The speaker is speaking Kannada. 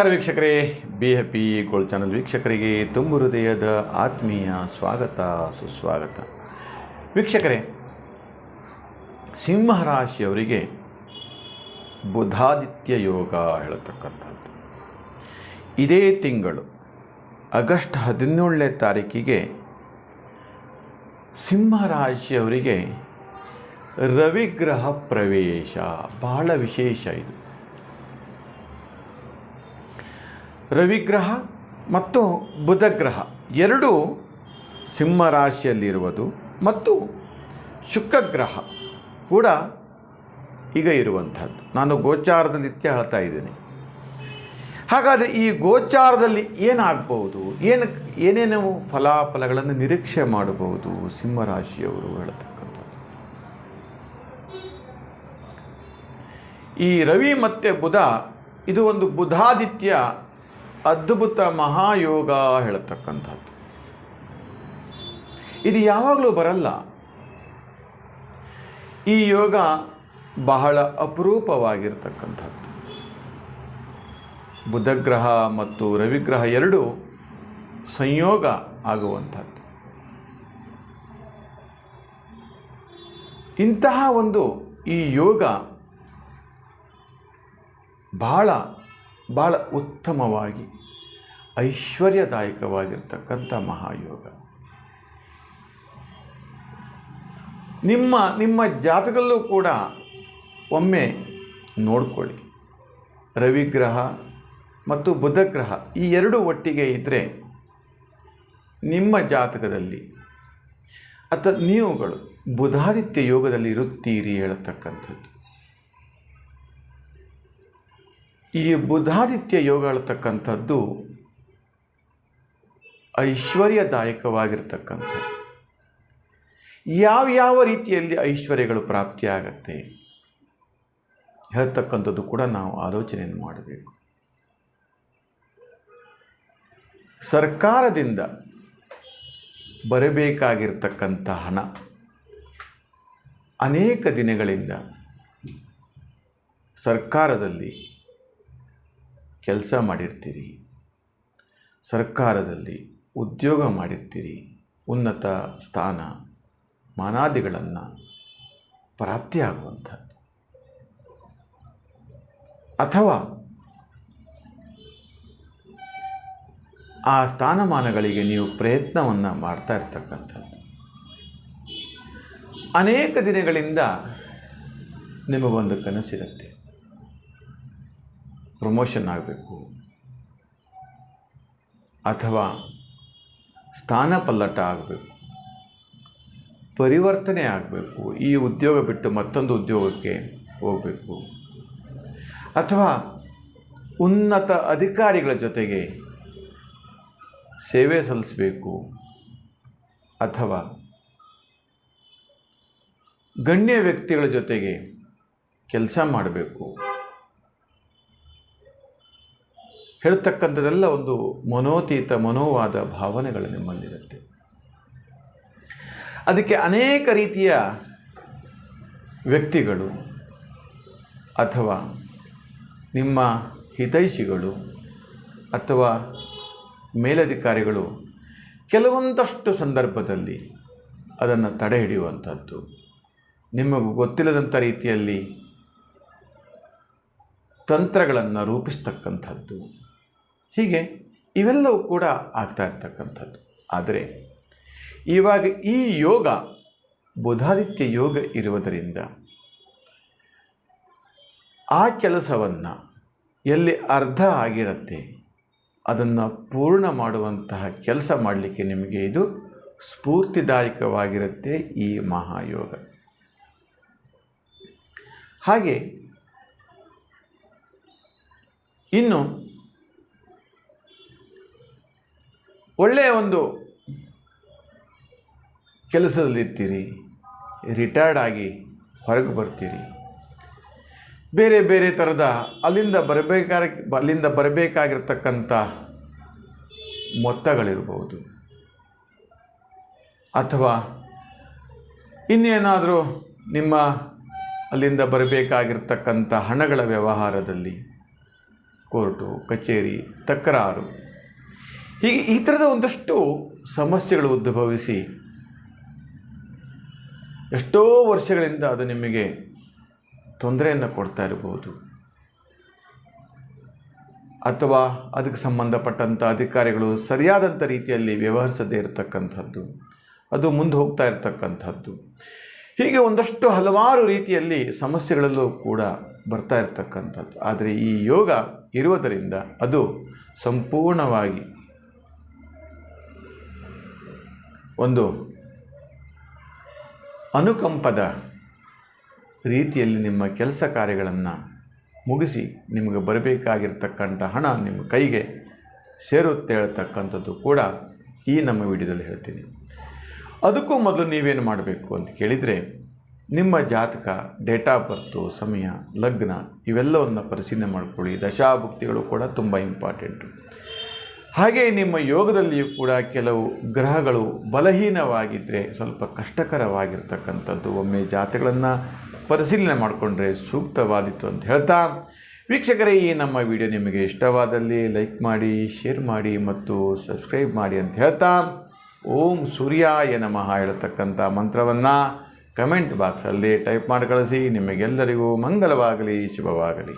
ನಮಸ್ಕಾರ ವೀಕ್ಷಕರೇ ಬಿ ಹ್ಯಾಪಿ ಗೋಲ್ಡ್ ಚಾನಲ್ ವೀಕ್ಷಕರಿಗೆ ತುಂಬು ಹೃದಯದ ಆತ್ಮೀಯ ಸ್ವಾಗತ, ಸುಸ್ವಾಗತ. ವೀಕ್ಷಕರೇ, ಸಿಂಹರಾಶಿಯವರಿಗೆ ಬುಧಾದಿತ್ಯ ಯೋಗ ಹೇಳತಕ್ಕಂಥದ್ದು. ಇದೇ ತಿಂಗಳು, ಆಗಸ್ಟ್ ಹದಿನೇಳನೇ ತಾರೀಕಿಗೆ ಸಿಂಹರಾಶಿಯವರಿಗೆ ರವಿಗ್ರಹ ಪ್ರವೇಶ. ಬಹಳ ವಿಶೇಷ ಇದು. ರವಿಗ್ರಹ ಮತ್ತು ಬುಧಗ್ರಹ ಎರಡೂ ಸಿಂಹರಾಶಿಯಲ್ಲಿರುವುದು ಮತ್ತು ಶುಕ್ರಗ್ರಹ ಕೂಡ ಈಗ ಇರುವಂಥದ್ದು. ನಾನು ಗೋಚಾರದಲ್ಲಿ ನಿತ್ಯ ಹೇಳ್ತಾ ಇದ್ದೀನಿ. ಹಾಗಾದರೆ ಈ ಗೋಚಾರದಲ್ಲಿ ಏನಾಗಬಹುದು? ಏನು, ಏನೇನು ಫಲಾಫಲಗಳನ್ನು ನಿರೀಕ್ಷೆ ಮಾಡಬಹುದು ಸಿಂಹರಾಶಿಯವರು ಹೇಳತಕ್ಕಂಥದ್ದು? ಈ ರವಿ ಮತ್ತು ಬುಧ, ಇದು ಒಂದು ಬುಧಾದಿತ್ಯ ಅದ್ಭುತ ಮಹಾಯೋಗ ಹೇಳತಕ್ಕಂಥದ್ದು. ಇದು ಯಾವಾಗಲೂ ಬರಲ್ಲ. ಈ ಯೋಗ ಬಹಳ ಅಪರೂಪವಾಗಿರ್ತಕ್ಕಂಥದ್ದು. ಬುಧಗ್ರಹ ಮತ್ತು ರವಿಗ್ರಹ ಎರಡೂ ಸಂಯೋಗ ಆಗುವಂಥದ್ದು. ಇಂತಹ ಒಂದು ಈ ಯೋಗ ಬಹಳ ಭಾಳ ಉತ್ತಮವಾಗಿ, ಐಶ್ವರ್ಯದಾಯಕವಾಗಿರ್ತಕ್ಕಂಥ ಮಹಾಯೋಗ. ನಿಮ್ಮ ನಿಮ್ಮ ಜಾತಕಲ್ಲೂ ಕೂಡ ಒಮ್ಮೆ ನೋಡ್ಕೊಳ್ಳಿ. ರವಿಗ್ರಹ ಮತ್ತು ಬುಧಗ್ರಹ ಈ ಎರಡು ಒಟ್ಟಿಗೆ ಇದ್ದರೆ ನಿಮ್ಮ ಜಾತಕದಲ್ಲಿ ಅಥವಾ ನೀವುಗಳು ಬುಧಾದಿತ್ಯ ಯೋಗದಲ್ಲಿ ಇರುತ್ತೀರಿ ಹೇಳತಕ್ಕಂಥದ್ದು. ಈ ಬುಧಾದಿತ್ಯ ಯೋಗ ಹೇಳ್ತಕ್ಕಂಥದ್ದು ಐಶ್ವರ್ಯದಾಯಕವಾಗಿರ್ತಕ್ಕಂಥದ್ದು ಯಾವ ರೀತಿಯಲ್ಲಿ ಐಶ್ವರ್ಯಗಳು ಪ್ರಾಪ್ತಿಯಾಗತ್ತೆ? ಹೇಳ್ತಕ್ಕಂಥದ್ದು ಕೂಡ ನಾವು ಆಲೋಚನೆಯನ್ನು ಮಾಡಬೇಕು. ಸರ್ಕಾರದಿಂದ ಬರಬೇಕಾಗಿರ್ತಕ್ಕಂಥ ಹಣ ಅನೇಕ ದಿನಗಳಿಂದ ಸರ್ಕಾರದಲ್ಲಿ ಕೆಲಸ ಮಾಡಿರ್ತೀರಿ. ಸರ್ಕಾರದಲ್ಲಿ ಉದ್ಯೋಗ ಮಾಡಿರ್ತೀರಿ. ಉನ್ನತ ಸ್ಥಾನ ಮಾನಾದಿಗಳನ್ನು ಪ್ರಾಪ್ತಿಯಾಗುವಂಥದ್ದು ಅಥವಾ ಆ ಸ್ಥಾನಮಾನಗಳಿಗೆ ನೀವು ಪ್ರಯತ್ನವನ್ನು ಮಾಡ್ತಾ ಇರ್ತಕ್ಕಂಥದ್ದು. ಅನೇಕ ದಿನಗಳಿಂದ ನಿಮಗೊಂದು ಕನಸಿರುತ್ತೆ. ಪ್ರಮೋಷನ್ ಆಗಬೇಕು. ಅಥವಾ ಸ್ಥಾನ ಪಲ್ಲಟ ಆಗಬೇಕು. ಪರಿವರ್ತನೆ ಆಗಬೇಕು. ಈ ಉದ್ಯೋಗ ಬಿಟ್ಟು ಮತ್ತೊಂದು ಉದ್ಯೋಗಕ್ಕೆ ಹೋಗಬೇಕು. ಅಥವಾ ಉನ್ನತ ಅಧಿಕಾರಿಗಳ ಜೊತೆಗೆ ಸೇವೆ ಸಲ್ಲಿಸಬೇಕು. ಅಥವಾ ಗಣ್ಯ ವ್ಯಕ್ತಿಗಳ ಜೊತೆಗೆ ಕೆಲಸ ಮಾಡಬೇಕು. ಹೇಳ್ತಕ್ಕಂಥದ್ದೆಲ್ಲ ಒಂದು ಮನೋತೀತ, ಮನೋವಾದ ಭಾವನೆಗಳು ನಿಮ್ಮಲ್ಲಿರುತ್ತೆ. ಅದಕ್ಕೆ ಅನೇಕ ರೀತಿಯ ವ್ಯಕ್ತಿಗಳು ಅಥವಾ ನಿಮ್ಮ ಹಿತೈಷಿಗಳು ಅಥವಾ ಮೇಲಧಿಕಾರಿಗಳು ಕೆಲವೊಂದಷ್ಟು ಸಂದರ್ಭದಲ್ಲಿ ಅದನ್ನು ತಡೆ ಹಿಡಿಯುವಂಥದ್ದು. ನಿಮಗೂ ಗೊತ್ತಿಲ್ಲದಂಥ ರೀತಿಯಲ್ಲಿ ತಂತ್ರಗಳನ್ನು ರೂಪಿಸ್ತಕ್ಕಂಥದ್ದು. ಹೀಗೆ ಇವೆಲ್ಲವೂ ಕೂಡ ಆಗ್ತಾ ಇರ್ತಕ್ಕಂಥದ್ದು. ಆದರೆ ಇವಾಗ ಈ ಯೋಗ, ಬುಧಾದಿತ್ಯ ಯೋಗ ಇರುವುದರಿಂದ ಆ ಕೆಲಸವನ್ನು ಎಲ್ಲಿ ಅರ್ಧ ಆಗಿರುತ್ತೆ, ಅದನ್ನು ಪೂರ್ಣ ಮಾಡುವಂತಹ ಕೆಲಸ ಮಾಡಲಿಕ್ಕೆ ನಿಮಗೆ ಇದು ಸ್ಫೂರ್ತಿದಾಯಕವಾಗಿರುತ್ತೆ ಈ ಮಹಾಯೋಗ. ಹಾಗೆ ಇನ್ನು ಒಳ್ಳೆಯ ಒಂದು ಕೆಲಸದಲ್ಲಿರ್ತೀರಿ ರಿಟೈರ್ಡ್ ಆಗಿ ಹೊರಗೆ ಬರ್ತೀರಿ. ಬೇರೆ ಬೇರೆ ಥರದ ಅಲ್ಲಿಂದ ಬರಬೇಕಾದ ಅಲ್ಲಿಂದ ಬರಬೇಕಾಗಿರ್ತಕ್ಕಂಥ ಮೊತ್ತಗಳಿರ್ಬೋದು. ಅಥವಾ ಇನ್ನೇನಾದರೂ ನಿಮ್ಮ ಅಲ್ಲಿಂದ ಬರಬೇಕಾಗಿರ್ತಕ್ಕಂಥ ಹಣಗಳ ವ್ಯವಹಾರದಲ್ಲಿ ಕೋರ್ಟು, ಕಚೇರಿ, ತಕರಾರು ಹೀಗೆ ಈ ಥರದ ಒಂದಷ್ಟು ಸಮಸ್ಯೆಗಳು ಉದ್ಭವಿಸಿ ಎಷ್ಟೋ ವರ್ಷಗಳಿಂದ ಅದು ನಿಮಗೆ ತೊಂದರೆಯನ್ನು ಕೊಡ್ತಾ ಇರಬಹುದು. ಅಥವಾ ಅದಕ್ಕೆ ಸಂಬಂಧಪಟ್ಟಂಥ ಅಧಿಕಾರಿಗಳು ಸರಿಯಾದಂಥ ರೀತಿಯಲ್ಲಿ ವ್ಯವಹರಿಸದೇ ಇರತಕ್ಕಂಥದ್ದು, ಅದು ಮುಂದೆ ಹೋಗ್ತಾ ಇರತಕ್ಕಂಥದ್ದು. ಹೀಗೆ ಒಂದಷ್ಟು ಹಲವಾರು ರೀತಿಯಲ್ಲಿ ಸಮಸ್ಯೆಗಳಲ್ಲೂ ಕೂಡ ಬರ್ತಾ ಇರತಕ್ಕಂಥದ್ದು. ಆದರೆ ಈ ಯೋಗ ಇರುವುದರಿಂದ ಅದು ಸಂಪೂರ್ಣವಾಗಿ ಒಂದು ಅನುಕಂಪದ ರೀತಿಯಲ್ಲಿ ನಿಮ್ಮ ಕೆಲಸ ಕಾರ್ಯಗಳನ್ನು ಮುಗಿಸಿ ನಿಮಗೆ ಬರಬೇಕಾಗಿರ್ತಕ್ಕಂಥ ಹಣ ನಿಮ್ಮ ಕೈಗೆ ಸೇರುತ್ತೆ ಹೇಳ್ತಕ್ಕಂಥದ್ದು ಕೂಡ ಈ ನಮ್ಮ ವಿಡಿಯೋದಲ್ಲಿ ಹೇಳ್ತೀನಿ. ಅದಕ್ಕೂ ಮೊದಲು ನೀವೇನು ಮಾಡಬೇಕು ಅಂತ ಕೇಳಿದರೆ ನಿಮ್ಮ ಜಾತಕ ಡೇಟ್ ಆಫ್ ಬರ್ತು ಸಮಯ, ಲಗ್ನ ಇವೆಲ್ಲವನ್ನು ಪರಿಶೀಲನೆ ಮಾಡಿಕೊಳ್ಳಿ. ದಶಾಭುಕ್ತಿಗಳು ಕೂಡ ತುಂಬ ಇಂಪಾರ್ಟೆಂಟು ಹಾಗೆ ನಿಮ್ಮ ಯೋಗದಲ್ಲಿಯೂ ಕೂಡ ಕೆಲವು ಗ್ರಹಗಳು ಬಲಹೀನವಾಗಿದ್ದರೆ ಸ್ವಲ್ಪ ಕಷ್ಟಕರವಾಗಿರ್ತಕ್ಕಂಥದ್ದು. ಒಮ್ಮೆ ಜಾತೆಗಳನ್ನು ಪರಿಶೀಲನೆ ಮಾಡಿಕೊಂಡ್ರೆ ಸೂಕ್ತವಾದಿತ್ತು ಅಂತ ಹೇಳ್ತಾ ವೀಕ್ಷಕರೇ, ಈ ನಮ್ಮ ವಿಡಿಯೋ ನಿಮಗೆ ಇಷ್ಟವಾದಲ್ಲಿ ಲೈಕ್ ಮಾಡಿ, ಶೇರ್ ಮಾಡಿ ಮತ್ತು ಸಬ್ಸ್ಕ್ರೈಬ್ ಮಾಡಿ ಅಂತ ಹೇಳ್ತಾ ಓಂ ಸೂರ್ಯಾಯ ನಮಃ ಹೇಳತಕ್ಕಂಥ ಮಂತ್ರವನ್ನು ಕಮೆಂಟ್ ಬಾಕ್ಸಲ್ಲಿ ಟೈಪ್ ಮಾಡಿ ಕಳಿಸಿ. ನಿಮಗೆಲ್ಲರಿಗೂ ಮಂಗಲವಾಗಲಿ, ಶುಭವಾಗಲಿ.